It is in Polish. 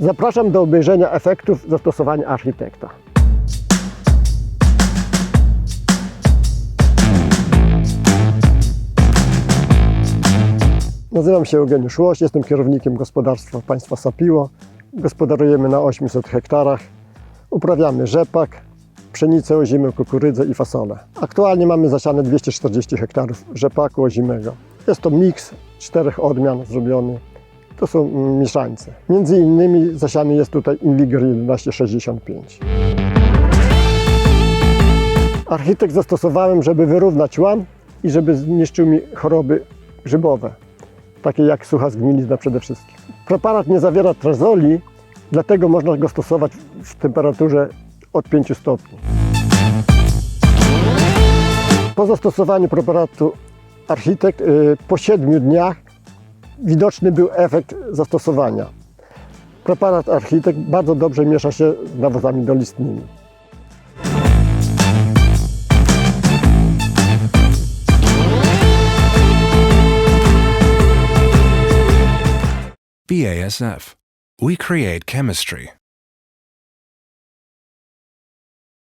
Zapraszam do obejrzenia efektów zastosowania architekta. Nazywam się Eugeniusz Łoś, jestem kierownikiem gospodarstwa państwa Sapiło. Gospodarujemy na 800 hektarach. Uprawiamy rzepak, pszenicę ozimę, kukurydzę i fasolę. Aktualnie mamy zasiane 240 hektarów rzepaku ozimego. Jest to miks czterech odmian zrobiony. To są mieszańce. Między innymi zasiany jest tutaj Invigory 1165. Architekt zastosowałem, żeby wyrównać łan i żeby zniszczył mi choroby grzybowe, takie jak sucha zgnilizna przede wszystkim. Preparat nie zawiera trazoli, dlatego można go stosować w temperaturze od 5 stopni. Po zastosowaniu preparatu architekt y, po 7 dniach widoczny był efekt zastosowania. Preparat architekt bardzo dobrze miesza się z nawozami dolistnymi. BASF. We create chemistry.